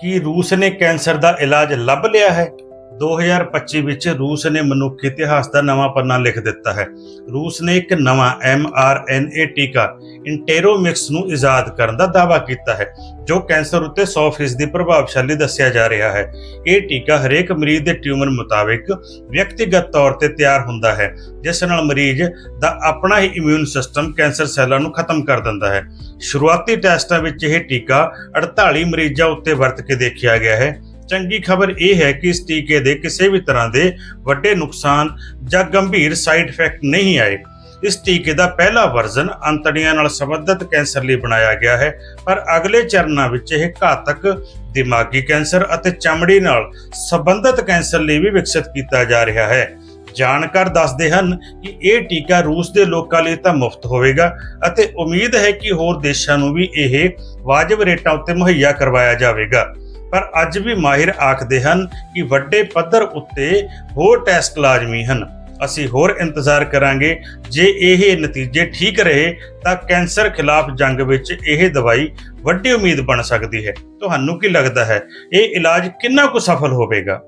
ਕੀ ਰੂਸ ਨੇ ਕੈਂਸਰ ਦਾ ਇਲਾਜ ਲੱਭ ਲਿਆ ਹੈ? 2025 ਵਿੱਚ ਰੂਸ ਨੇ ਮਨੁੱਖ ਇਤਿਹਾਸ ਦਾ ਨਵਾਂ ਪੰਨਾ ਲਿਖ ਦਿੱਤਾ ਹੈ। ਰੂਸ ਨੇ ਇੱਕ ਨਵਾਂ mRNA ਟੀਕਾ ਇੰਟੇਰੋਮਿਕਸ ਨੂੰ ਇਜਾਦ ਕਰਨ ਦਾ ਦਾਅਵਾ ਕੀਤਾ ਹੈ, ਜੋ ਕੈਂਸਰ ਉੱਤੇ 100% ਪ੍ਰਭਾਵਸ਼ਾਲੀ ਦੱਸਿਆ ਜਾ ਰਿਹਾ ਹੈ। ਇਹ ਟੀਕਾ ਹਰੇਕ ਮਰੀਜ਼ ਦੇ ਟਿਊਮਰ ਮੁਤਾਬਿਕ ਵਿਅਕਤੀਗਤ ਤੌਰ ਤੇ ਤਿਆਰ ਹੁੰਦਾ ਹੈ, ਜਿਸ ਨਾਲ ਮਰੀਜ਼ ਦਾ ਆਪਣਾ ਹੀ ਇਮਿਊਨ ਸਿਸਟਮ ਕੈਂਸਰ ਸੈੱਲਾਂ ਨੂੰ ਖਤਮ ਕਰ ਦਿੰਦਾ ਹੈ। ਸ਼ੁਰੂਆਤੀ ਟੈਸਟਾਂ ਵਿੱਚ ਇਹ ਟੀਕਾ 48 ਮਰੀਜ਼ਾਂ ਉੱਤੇ ਵਰਤ ਕੇ ਦੇਖਿਆ ਗਿਆ ਹੈ। ਚੰਗੀ ਖਬਰ ਇਹ ਹੈ ਕਿ ਇਸ ਟੀਕੇ ਦੇ ਕਿਸੇ ਵੀ ਤਰ੍ਹਾਂ ਦੇ ਵੱਡੇ ਨੁਕਸਾਨ ਜਾਂ ਗੰਭੀਰ ਸਾਈਡ ਇਫੈਕਟ ਨਹੀਂ ਆਏ। ਇਸ ਟੀਕੇ ਦਾ ਪਹਿਲਾ ਵਰਜ਼ਨ ਅੰਤੜੀਆਂ ਨਾਲ ਸੰਬੰਧਿਤ ਕੈਂਸਰ ਲਈ ਬਣਾਇਆ ਗਿਆ ਹੈ, ਪਰ ਅਗਲੇ ਚਰਨਾਂ ਵਿੱਚ ਇਹ ਘਾਤਕ ਦਿਮਾਗੀ ਕੈਂਸਰ ਅਤੇ ਚਮੜੀ ਨਾਲ ਸੰਬੰਧਿਤ ਕੈਂਸਰ ਲਈ ਵੀ ਵਿਕਸਿਤ ਕੀਤਾ ਜਾ ਰਿਹਾ ਹੈ। ਜਾਣਕਾਰ ਦੱਸਦੇ ਹਨ ਕਿ ਇਹ ਟੀਕਾ ਰੂਸ ਦੇ ਲੋਕਾਂ ਲਈ ਤਾਂ ਮੁਫਤ ਹੋਵੇਗਾ ਅਤੇ ਉਮੀਦ ਹੈ ਕਿ ਹੋਰ ਦੇਸ਼ਾਂ ਨੂੰ ਵੀ ਇਹ ਵਾਜਬ ਰੇਟਾਂ ਉੱਤੇ ਮੁਹੱਈਆ ਕਰਵਾਇਆ ਜਾਵੇਗਾ। ਪਰ ਅੱਜ ਵੀ ਮਾਹਿਰ ਆਖਦੇ ਹਨ ਕਿ ਵੱਡੇ ਪੱਧਰ ਉੱਤੇ ਹੋਰ ਟੈਸਟ ਲਾਜ਼ਮੀ ਹਨ। ਅਸੀਂ ਹੋਰ ਇੰਤਜ਼ਾਰ ਕਰਾਂਗੇ, ਜੇ ਇਹ ਨਤੀਜੇ ਠੀਕ ਰਹੇ, ਤਾਂ ਕੈਂਸਰ ਖਿਲਾਫ ਜੰਗ ਵਿੱਚ ਇਹ ਦਵਾਈ ਵੱਡੀ ਉਮੀਦ ਬਣ ਸਕਦੀ ਹੈ। ਤੁਹਾਨੂੰ ਕੀ ਲੱਗਦਾ ਹੈ, ਇਹ ਇਲਾਜ ਕਿੰਨਾ ਕੁ ਸਫਲ ਹੋਵੇਗਾ?